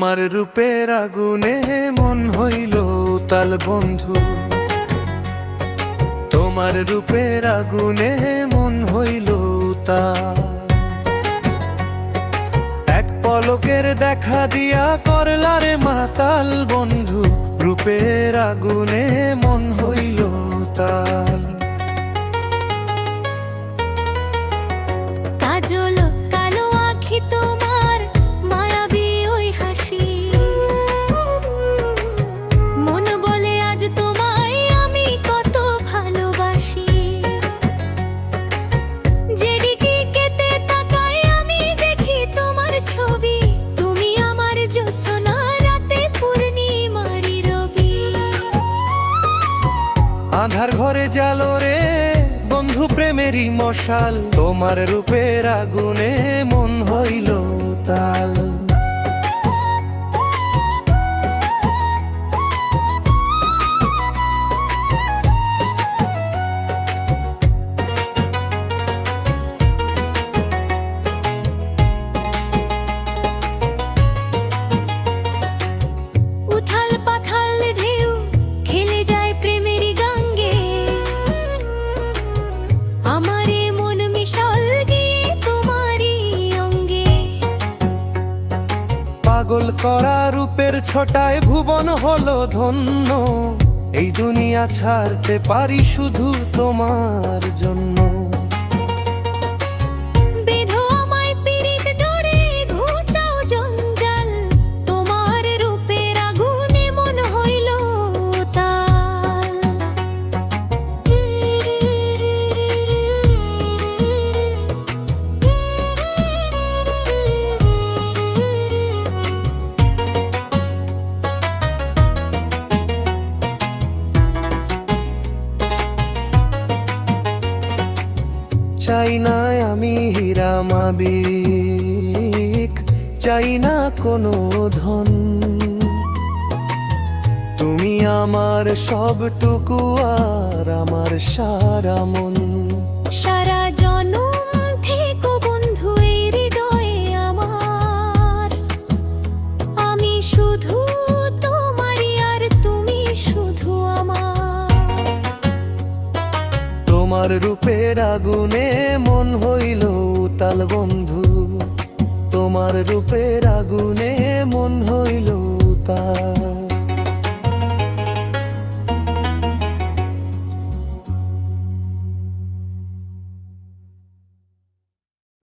তোমার রূপের আগুনে মন হইল তাল বন্ধু। তোমার রূপের আগুনে মন হইল তাল এক পলকের দেখা দিয়া করলারে মাতাল বন্ধু, রূপের আগুনে মন হইল তাল আধার ঘরে জালো রে বন্ধু প্রেমেরই মশাল। তোমার রূপের আগুনে মন হইল তাল পাগল করা রূপের ছটায় ভুবন হলো ধন্য। এই দুনিয়া ছাড়তে পারি শুধু তোমার জন্য। চাই না আমি হীরা মাবিক, চাই না কোনো ধন। তুমি আমার সবটুকু আর আমার সারা মন। সারা জনম তোমার রূপের আগুনে মন হইল তাল বন্ধু। তোমার রূপের আগুনে